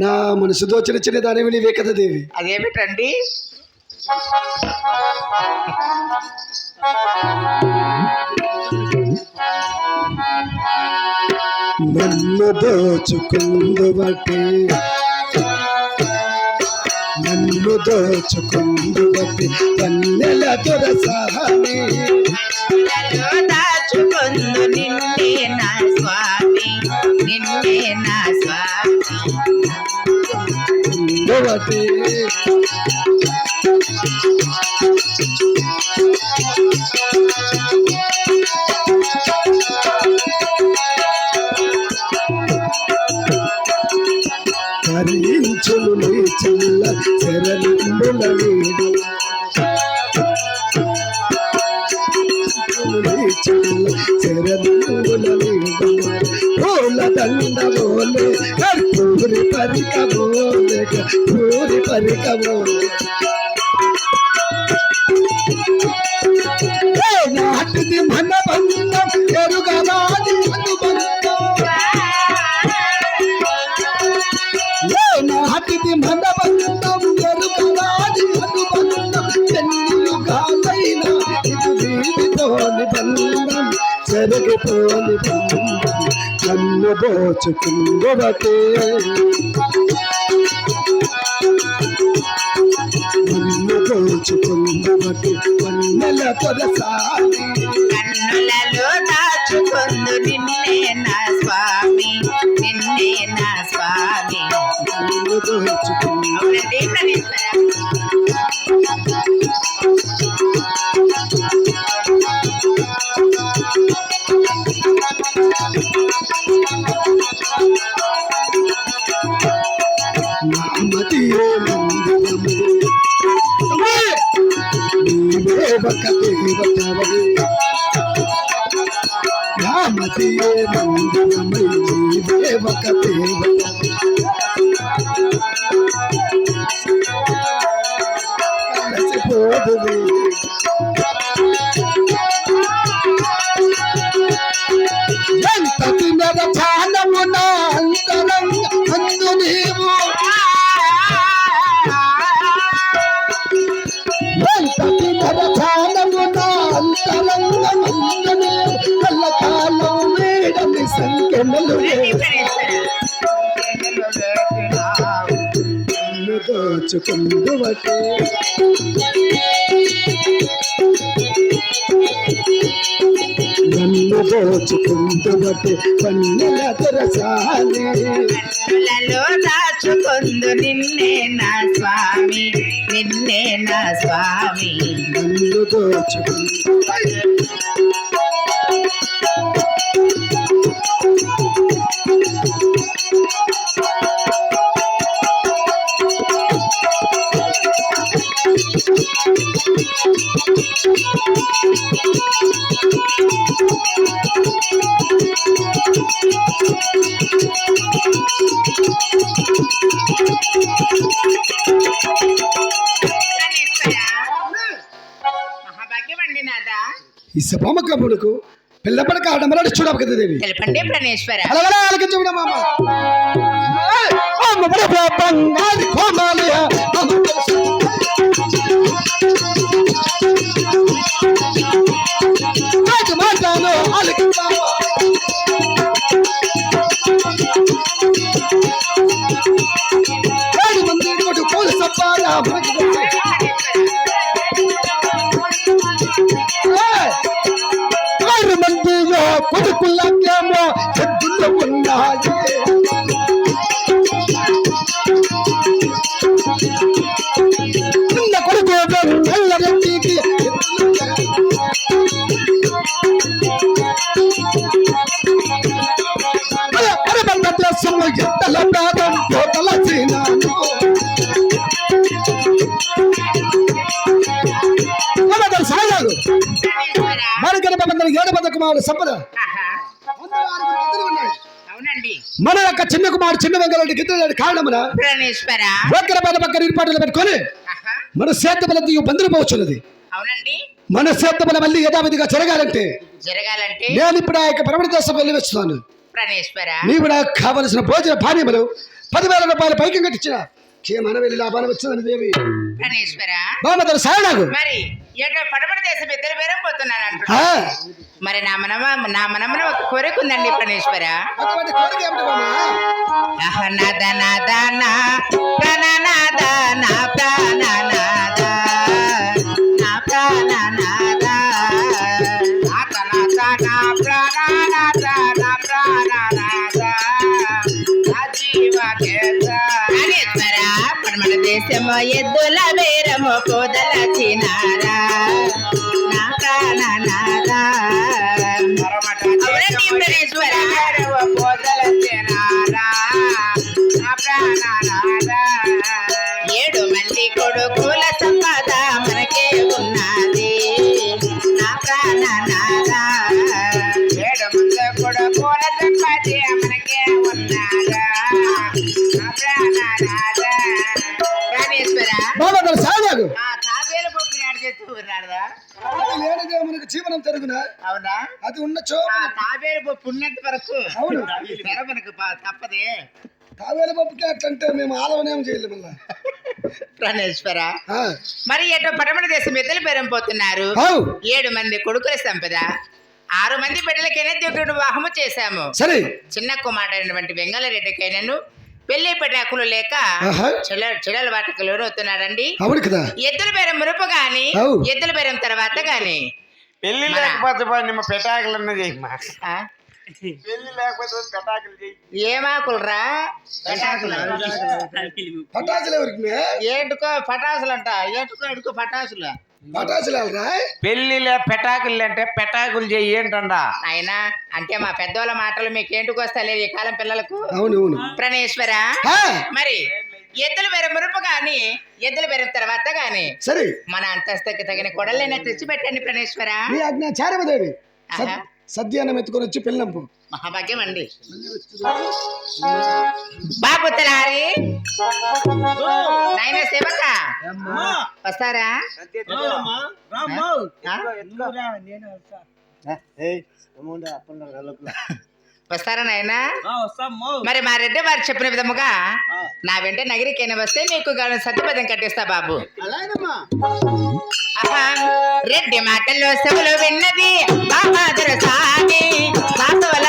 నా మనసు దోచిన చిన్న దానివి నీవే కదా దేవి. అదేమిటండి? నన్ను దోచుకుందువటే నన్ను దోచుకుందువటే పన్నెల దొరసాని దాచుకొందు నిన్నే కుందువటే కరించును నీ శరణుల బోలే కర్పూరి పరిక బోలే కర్పూరి పరిక బోలే నాటిది మన బంధం ఎరుగరాది అనుబంధం. ఏ నాటిది మన బంధం ఎరుగరాది అనుబంధం. ఎన్నిలు కాలైన ఇది వీడితోని బంధం చెరగిపోని బంధం. దోచుకుందొరకే నన్ను దోచుకుందొరకే వన్నెల కొరసాలి కన్నులలో దాచుకొందు నిన్నే నా స్వామి నిన్నే నా స్వామి. నన్ను నామతియే మందిరము నీవే ఒక దేవతవే నామతియే మందిరము నీవే ఒక దేవత కలిసిపోదువే తినర అందు నీవు. ఎంత తినర చాలము నా అంతరంగ అందు దోచుకుందువటే నన్ను దోచుకుందువటే పన్నెల తెరసాలి. కన్నులలో దాచుకొందు నిన్నే నా స్వామి నిన్నే నా స్వామి. నన్ను దోచుకుందు ఈ సభామకముడుకు పిల్లపడక ఆడమరాడు చూడవు కదా దేవి తెలపండి ప్రణేశ్వర అలగలా! అమ్మ బడ కోమాలియ. రాజు మాట్లాడు రాజు కొట్టు కోలు కొడుకులకేమో ఎద్దులు మరికడ బంధన ఏడు పద కుమారుడు సంపద. మన యొక్క చిన్న కుమారుడు చిన్న వెంగళరెడ్డి గిద్దరు కారణమున దగ్గర పైన పక్కన ఏర్పాట్లు పెట్టుకొని. మన సేద్దబల బంధుపోవచ్చున్నది అవునండి. మన సేద్దబల మళ్ళీ యథావిధిగా జరగాలంటే జరగాలంటే నేను ఇప్పుడు ఆ యొక్క భ్రమణ దేశం వెళ్ళి ప్రణేశ్వర నీవు నాకు కావలసిన భోజన పానీయములు పదివేల రూపాయలు పైకి కట్టించిన. క్షేమన వెళ్ళి లాభాన్ని వచ్చిందని దేవి. బామ్మతలు సాయనాగు మరి ఏటో పడమట దేశం ఇద్దరు పేరం పోతున్నాను అంటున్నా ఆ, మరి నా మనమ నా మనమున ఒక కోరిక ఉందండి ప్రాణేశ్వర నాద నా నా నా నాద నాద దేశము ఎద్దుల బేరము కోదల చినారా La la. na లేనిదే మనకు జీవనం జరుగునా అవునా? అది ఆ తాబేలు పప్పు ఉన్నంత వరకు అవును. తెర మనకు తప్పదే. తావేల పప్పుకి అట్లంటే మేము ఆలవనేం చేయలేము ప్రాణేశ్వర మరి ఎటో పడమటి దేశం ఎద్దలు బేరం పోతున్నారు. అవు ఏడు మంది కొడుకుల సంపద ఆరు మంది బిడ్డలకైనా దేవుడు వివాహము చేశాము. సరే. చిన్న కుమారుడైనటువంటి వెంగళరెడ్డికైనాను పెళ్ళి పెటాకులు లేక చెల్లెల వాటికి లోనవుతున్నాడండి అవును కదా. ఎద్దుల బేరం మునుపు గాని. ఎద్దుల బేరం తర్వాత గాని. పెళ్ళి లేకపోతే పోయి నిమ్మ పెటాకులన్న చేయమ్మా ఆ? పెళ్ళి లేకపోతే పెటాకులు చేయి. ఏమాకులరా? పెటాకులు. పటాసులు ఎవరికి మే? ఏటుకో పటాసులు అంట. ఏటుకో ఎడుకో పటాసులు. పటాసులు ఎవరా పెళ్ళిలే పెటాకులు అంటే పెటాకులు చేయి ఏంటండా? ఆయన అంటే మా పెద్దోళ్ళ మాటలు మీకేంటికి వస్తలేదు ఈ కాలం పిల్లలకు? అవును అవును. ప్రణేశ్వర? మరి ఎద్దుల బెరం మురుపు గాని ఎద్దుల బెరం తర్వాత గాని సరే. మన అంతస్తుకి తగిన కొడలైనా తెచ్చి పెట్టండి ప్రణేశ్వర సద్యానం ఎత్తుకొని వచ్చి పెళ్ళంపు మహాభాగ్యం అండి. బాబు తలారి నాయన సేవక. వస్తారా? వస్తారా నాయనా? మరి మా రెడ్డి వారు చెప్పిన విధముగా నా వెంట నగరికైనా వస్తే మీకు గాను సత్యపదం కట్టిస్తా బాబు. ఆహా, రెడ్డి మాటల్లో సెవలు విన్నది వాసవల